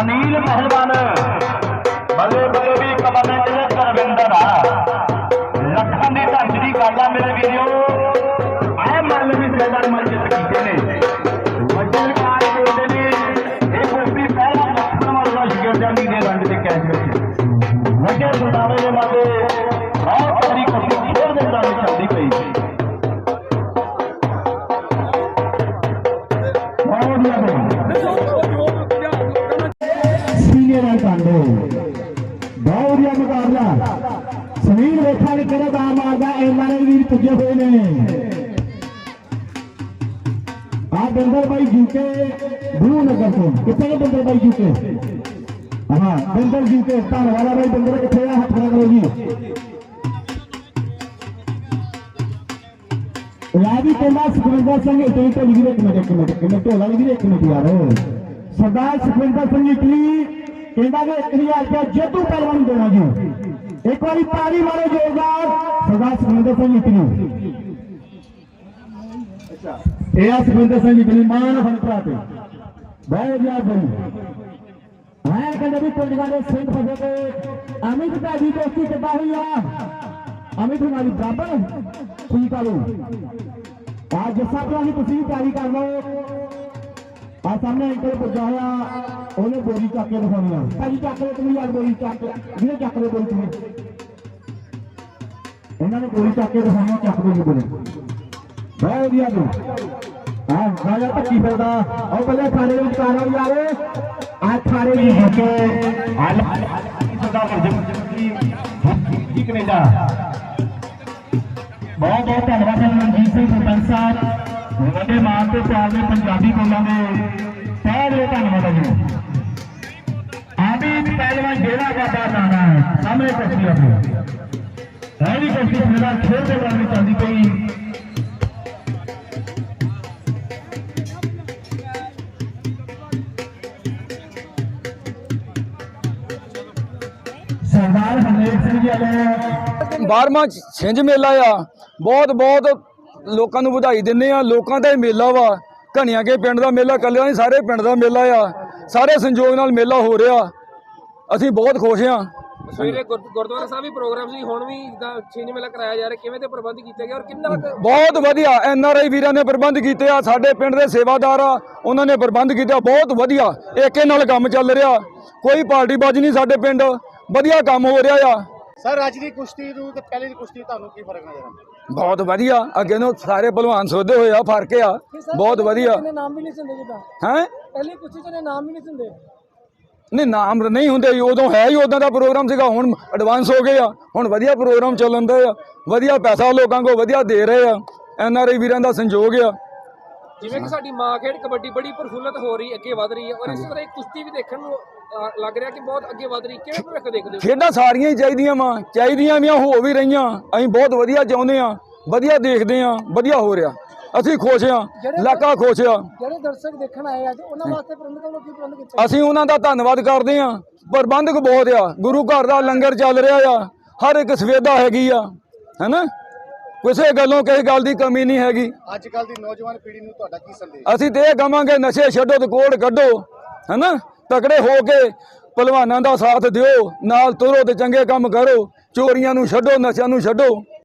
ਅਨੀਲ ਪਹਿਲਵਾਨ। ਬੱਲੇ ਬੱਲੇ ਵੀ ਕਮਰਨੈਂਟ ਦੇ ਕਰਵਿੰਦਰ ਆ। ਲੱਖਾਂ ਦੀ ਢੰਗ ਦੀ ਗੱਲ ਆ ਮੇਰੇ ਵੀਡੀਓ ਐ ਮੱਲ ਵੀ ਸੈਦਾਰ ਮੱਲ ਜਿੱਤ ਕੀਤੇ ਨੇ। ਵੱਡੇ ਕਾਰ ਦੇ ਨੇ। ਇਹ ਕੁਸ਼ਤੀ ਪਹਿਲਾ ਲੱਖਾਂ ਵਾਲਾ ਸ਼ਿਕਰਜਾਨੀ ਦੇ ਰੰਗ ਤੇ ਕੈਚ ਵਿੱਚ ਵੱਡੇ ਸੁਣਾਵੇ ਦੇ ਮਾਤੇ ਸਮੀਰ ਵੇਖਾ ਨੇ ਕਿਹੜਾ ਮਾਰਦਾ ਇਹਨਾਂ ਨੇ ਵੀਰ ਪੁੱਜੇ ਹੋਏ ਨੇ। ਆ ਬੰਦਰ ਬਾਈ ਜੂਕੇ ਬਲੂ ਨਗਰ ਤੋਂ। ਕਿੱਥੇ ਨੇ ਬੰਦਰ ਬਾਈ ਜੂਕੇ? ਹਾਂ, ਬੰਦਰ ਜੂਕੇ, ਧੰਨਵਾਦ ਆ ਬਾਈ ਬੰਦਰ, ਕਿੱਥੇ ਆ? ਹੱਥ ਕਰੋ ਜੀ। ਰਾਜੀ ਕਹਿੰਦਾ ਸੁਖਵਿੰਦਰ ਸਿੰਘ ਇਟਲੀ ਤੋਂ ਲਿਖੀ ਇੱਕ ਮਿੰਟ, ਇੱਕ ਢੋਲਾ ਲਿਖੀ ਇੱਕ ਯਾਰ। ਸਰਦਾਰ ਸੁਖਵਿੰਦਰ ਸਿੰਘ ਇਟਲੀ, ਕਹਿੰਦਾ ਕਿ 1000 ਰੁਪਏ ਜੇਤੂ ਪਹਿਲਵਾਨ ਦੇਣਾ ਜੀ ਇੱਕ ਵਾਰੀ ਤਾੜੀ ਮਾਰੋ ਜੋਰਦਾਰ ਸਰਦਾਰ ਸੁਖਵਿੰਦਰ ਸਿੰਘ ਇਟਲੀ। ਇਹ ਆ ਸੁਖਵਿੰਦਰ ਸਿੰਘ ਇਟਲੀ ਮਾਨ ਫਨ ਭਰਾ ਤੇ। ਬਹੁਤ ਵਧੀਆ ਬਈ ਹਾਂ ਕਹਿੰਦੇ ਵੀ ਪਿੰਡਾਂ ਦੇ ਸਿੰਘ ਫਸੇ ਤੇ ਅਮਿਤ ਭਾਜੀ ਦੋਸਤੀ ਕਿੱਦਾਂ ਹੋਈ ਆ ਅਮਿਤ ਮਾਰੀ ਬਰਾਬਰ ਠੀਕ ਆ ਲੋ ਆ ਜੱਸਾ ਭਰਾ ਤੁਸੀਂ ਵੀ ਤਿਆਰੀ ਕਰ ਲਓ। ਆ ਸਾਹਮਣੇ ਅੰਕਲ ਪੁੱਜਾ ਹੋਇਆ ਉਹਨੇ ਬੋਰੀ ਚੱਕ ਕੇ ਦਿਖਾਉਣੀ ਆ। ਭਾਜੀ ਚੱਕ ਲਓ ਤੁਸੀਂ ਯਾਰ ਬੋਰੀ ਚੱਕ ਜਿਹਨੇ ਚੱਕ ਲਓ ਬੋਰੀ ਤੁਸੀਂ ਇਹਨਾਂ ਨੇ ਬੋਰੀ ਚੱਕ ਕੇ ਦਿਖਾਉਣੀ ਚੱਕ ਜੀ ਬੋਰੀ। ਬਹੁਤ ਵਧੀਆ ਜੀ ਆ ਰਾਜਾ ਪੱਕੀ ਫਿਰਦਾ। ਉਹ ਬੱਲੇ ਥਾਣੇ ਵਿੱਚ ਕਾਰ ਆ ਯਾਰ। ਆ ਥਾਣੇ ਦੀ ਹੱਕੇ ਸਰਦਾਰ ਹਰਜਿੰਦਰ ਜੀ ਜੀ। ਕੈਨੇਡਾ ਬਹੁਤ ਬਹੁਤ ਵੱਡੇ ਮਾਨ ਤੇ ਪਿਆਰ ਦੇ ਪੰਜਾਬੀ ਬੋਲਾਂ ਦੇ ਪਹਿਲੇ ਧੰਨਵਾਦ ਹੈ ਜੀ। ਆਬੀ ਪਹਿਲਵਾਨ ਡੇਰਾ ਬਾਬਾ ਨਾਨਾ ਹੈ, ਸਾਹਮਣੇ ਕੁਸ਼ਤੀ ਆਪਣੀ ਹੈ ਵੀ ਕੁਸ਼ਤੀ ਮੇਰਾ ਖੇਡ ਦੇ ਬਾਰੇ ਚੱਲਦੀ ਪਈ। ਸਰਦਾਰ ਹਰਨੇਕ ਸਿੰਘ ਜੀ ਵਾਲੇ 12ਵਾਂ ਛਿੰਝ ਮੇਲਾ ਆ। ਬਹੁਤ ਬਹੁਤ ਲੋਕਾਂ ਨੂੰ ਵਧਾਈ ਦਿੰਨੇ ਆ ਲੋਕਾਂ ਦਾ ਇਹ ਮੇਲਾ ਵਾ। ਘਣੀਆਂ ਕੇ ਪਿੰਡ ਦਾ ਮੇਲਾ ਕੱਲਿਆਂ ਨਹੀਂ ਸਾਰੇ ਪਿੰਡ ਦਾ ਮੇਲਾ ਆ। ਸਾਰੇ ਸੰਯੋਗ ਨਾਲ ਮੇਲਾ ਹੋ ਰਿਹਾ। ਅਸੀਂ ਬਹੁਤ ਖੁਸ਼ ਆ ਸਵੇਰੇ ਗੁਰ- ਗੁਰਦੁਆਰਾ ਸਾਹਿਬ ਵੀ ਪ੍ਰੋਗਰਾਮ ਸੀ ਹੁਣ ਵੀ ਜਿੱਦਾਂ ਛੇਵੇਂ ਮੇਲਾ ਕਰਾਇਆ ਜਾ ਰਿਹਾ। ਕਿਵੇਂ ਤੇ ਪ੍ਰਬੰਧ ਕੀਤੇ ਗਏ ਔਰ ਕਿੰਨਾ ਕੁ ਬਹੁਤ ਵਧੀਆ। ਐਨ ਆਰ ਆਈ ਵੀਰਾਂ ਨੇ ਪ੍ਰਬੰਧ ਕੀਤੇ ਆ। ਸਾਡੇ ਪਿੰਡ ਦੇ ਸੇਵਾਦਾਰ ਆ ਉਹਨਾਂ ਨੇ ਪ੍ਰਬੰਧ ਕੀਤੇ ਬਹੁਤ ਵਧੀਆ। ਏਕੇ ਨਾਲ ਕੰਮ ਚੱਲ ਰਿਹਾ। ਕੋਈ ਪਾਰਟੀ ਬਾਜੀ ਨਹੀਂ ਸਾਡੇ ਪਿੰਡ। ਵਧੀਆ ਕੰਮ ਹੋ ਰਿਹਾ ਆ। ਸਰ ਅੱਜ ਦੀ ਕੁਸ਼ਤੀ ਨੂੰ ਤੇ ਪਹਿਲੇ ਦੀ ਕੁਸ਼ਤੀ ਤੁਹਾਨੂੰ ਕੀ ਫ਼ਰਕ ਨਜ਼ਰ ਆਉਂਦਾ? ਬਹੁਤ ਵਧੀਆ। ਅੱਗੇ ਨੂੰ ਸਾਰੇ ਭਲਵਾਨ ਸੋਧੇ ਹੋਏ ਆ ਫ਼ਰਕ ਆ। ਬਹੁਤ ਵਧੀਆ। ਨਾਮ ਵੀ ਨਹੀਂ ਸੁਣਦੇ ਜਿੱਦਾਂ। ਹੈ? ਪਹਿਲੀ ਕੁਛ ਚ ਨਾਮ ਵੀ ਨਹੀਂ ਸੁਣਦੇ। ਨਹੀਂ ਨਾਮ ਨਹੀਂ ਹੁੰਦੇ। ਉਦੋਂ ਹੈ ਹੀ ਉਦਾਂ ਦਾ ਪ੍ਰੋਗਰਾਮ ਸੀਗਾ। ਹੁਣ ਐਡਵਾਂਸ ਹੋ ਗਏ ਆ। ਹੁਣ ਵਧੀਆ ਪ੍ਰੋਗਰਾਮ ਚੱਲਣ ਦਾ ਆ। ਵਧੀਆ ਪੈਸਾ ਲੋਕਾਂ ਕੋ ਵਧੀਆ ਦੇ ਰਹੇ ਆ। ਐਨ ਆਰ ਆਈ ਵੀਰਾਂ ਦਾ ਸੰਯੋਗ ਆ। ਜਿਵੇਂ ਕਿ ਸਾਡੀ ਮਾਂ ਖੇਡ ਕਬੱਡੀ ਬੜੀ ਪ੍ਰਫੁੱਲਤ ਹੋ ਰਹੀ ਅੱਗੇ ਵਧ ਰਹੀ ਹੈ ਔਰ ਇਸ ਤਰ੍ਹਾਂ ਇਹ ਕੁਸ਼ਤੀ ਵੀ ਦੇਖਣ ਨੂੰ ਅ, ਲੱਗ ਰਿਹਾ ਕਿ ਬਹੁਤ ਅੱਗੇ ਵਧ ਰਹੀ। ਕਿਵੇਂ ਭਵਿੱਖ ਦੇਖਦੇ ਹੋ? ਖੇਡਾਂ ਸਾਰੀਆਂ ਹੀ ਚਾਹੀਦੀਆਂ ਵਾ ਚਾਹੀਦੀਆਂ ਵੀ ਆ, ਹੋ ਵੀ ਰਹੀਆਂ। ਅਸੀਂ ਬਹੁਤ ਵਧੀਆ ਚਾਹੁੰਦੇ ਆ ਵਧੀਆ ਦੇਖਦੇ ਆ ਵਧੀਆ ਹੋ ਰਿਹਾ। ਅਸੀਂ ਖੁਸ਼ ਆ ਇਲਾਕਾ ਖੁਸ਼ ਆ। ਜਿਹੜੇ ਦਰਸ਼ਕ ਦੇਖਣ ਆਏ ਅੱਜ ਉਹਨਾਂ ਵਾਸਤੇ ਪ੍ਰਬੰਧਕਾਂ ਵੱਲੋਂ ਕੀ ਪ੍ਰਬੰਧ ਕੀਤਾ? ਅਸੀਂ ਉਹਨਾਂ ਦਾ ਧੰਨਵਾਦ ਕਰਦੇ ਆ। ਪ੍ਰਬੰਧਕ ਬਹੁਤ ਆ। ਗੁਰੂ ਘਰ ਦਾ ਲੰਗਰ ਚੱਲ ਰਿਹਾ ਆ। ਹਰ ਇੱਕ ਸਵੇਦਾ ਹੈਗੀ ਆ ਹੈਨਾ? ਕਿਸੇ ਗੱਲੋਂ ਕਿਸੇ ਗੱਲ ਦੀ ਕਮੀ ਨਹੀਂ ਹੈਗੀ। ਅੱਜ ਕੱਲ ਦੀ ਨੌਜਵਾਨ ਪੀੜ੍ਹੀ ਨੂੰ ਤੁਹਾਡਾ ਕੀ ਸੰਦੇਸ਼? ਅਸੀਂ ਤੇ ਇਹ ਕਵਾਂਗੇ ਨਸ਼ੇ ਛੱਡੋ ਤੇ ਕੋੜ ਕੱਢੋ ਹੈਨਾ? ਤਕੜੇ ਹੋ ਕੇ ਪਹਿਲਵਾਨਾਂ ਦਾ ਸਾਥ ਦਿਓ ਨਾਲ ਤੁਰੋ ਤੇ ਚੰਗੇ ਕੰਮ ਕਰੋ ਚੋਰੀਆਂ ਨੂੰ ਛੱਡੋ ਨਸ਼ਿਆਂ ਨੂੰ ਛੱਡੋ।